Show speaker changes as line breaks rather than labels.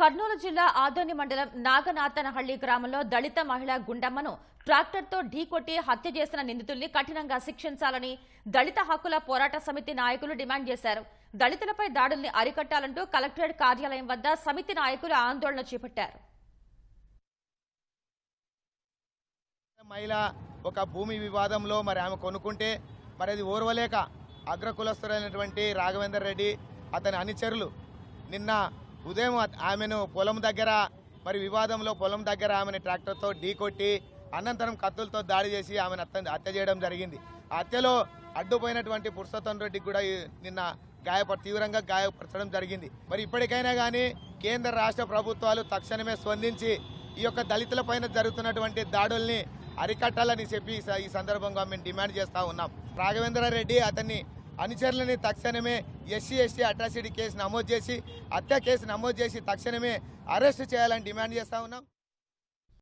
కర్నూలు జిల్లా ఆదోని మండలం నాగనాథనహళ్ళి గ్రామంలో దళిత మహిళ గుండమ్మను ట్రాక్టర్తో ఢీకొట్టి హత్య చేసిన నిందితుల్ని కఠినంగా శిక్షించాలని దళిత హక్కుల పోరాట సమితి నాయకులు డిమాండ్ చేశారు. దళితులపై దాడుల్ని అరికట్టాలంటూ కలెక్టరేట్ కార్యాలయం వద్ద సమితి నాయకులు ఆందోళన చేపట్టారు.
మహిళ ఒక భూమి వివాదంలో మరి ఆమె కొనుక్కుంటే మరి అది ఓర్వలేక అగ్రకులస్తులైనటువంటి రాఘవేందర్ రెడ్డి అతని అనుచరులు నిన్న ఉదయం ఆమెను పొలం దగ్గర మరి వివాదంలో పొలం దగ్గర ఆమెను ట్రాక్టర్తో ఢీకొట్టి అనంతరం కత్తులతో దాడి చేసి ఆమెను హత్య హత్య చేయడం జరిగింది. హత్యలో అడ్డుపోయినటువంటి పురుషోత్తం రెడ్డికి కూడా నిన్న గాయప తీవ్రంగా గాయపరచడం జరిగింది. మరి ఇప్పటికైనా కానీ కేంద్ర రాష్ట్ర ప్రభుత్వాలు తక్షణమే స్పందించి ఈ యొక్క దళితుల పైన జరుగుతున్నటువంటి దాడుల్ని అరికట్టాలని చెప్పి ఈ సందర్భంగా మేము డిమాండ్ చేస్తూ ఉన్నాం. రాఘవేంద్ర రెడ్డి అతన్ని అనుచరులని తక్షణమే ఎస్సీ ఎస్టీ అట్రాసిటీ కేసు నమోదు చేసి హత్య కేసు నమోదు చేసి తక్షణమే అరెస్ట్ చేయాలని డిమాండ్ చేస్తా ఉన్నాం.